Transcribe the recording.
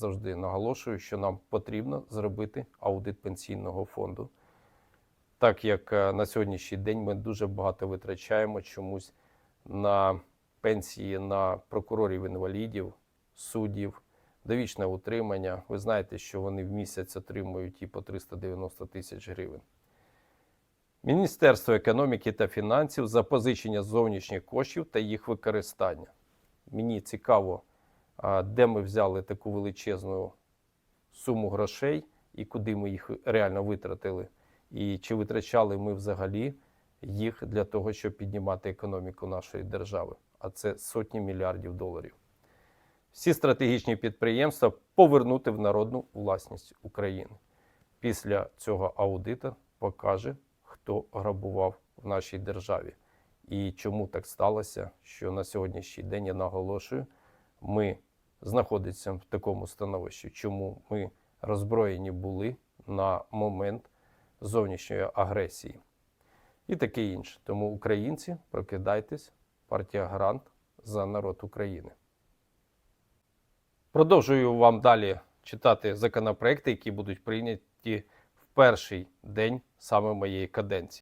Завжди наголошую, що нам потрібно зробити аудит пенсійного фонду. Так як е, на сьогоднішній день ми дуже багато витрачаємо чомусь на пенсії на прокурорів інвалідів, суддів, довічне утримання. Ви знаєте, що вони в місяць отримують і по 390 тисяч гривень. Міністерство економіки та фінансів запозичення зовнішніх коштів та їх використання. Мені цікаво, де ми взяли таку величезну суму грошей і куди ми їх реально витратили, і чи витрачали ми взагалі їх для того, щоб піднімати економіку нашої держави. А це сотні мільярдів доларів. Всі стратегічні підприємства повернути в народну власність України. Після цього аудиту покаже, хто грабував в нашій державі. І чому так сталося, що на сьогоднішній день я наголошую, ми знаходимося в такому становищі, чому ми роззброєні були на момент зовнішньої агресії і таке інше. Тому українці, прокидайтесь, партія Грант за народ України. Продовжую вам далі читати законопроекти, які будуть прийняті в перший день саме моєї каденції.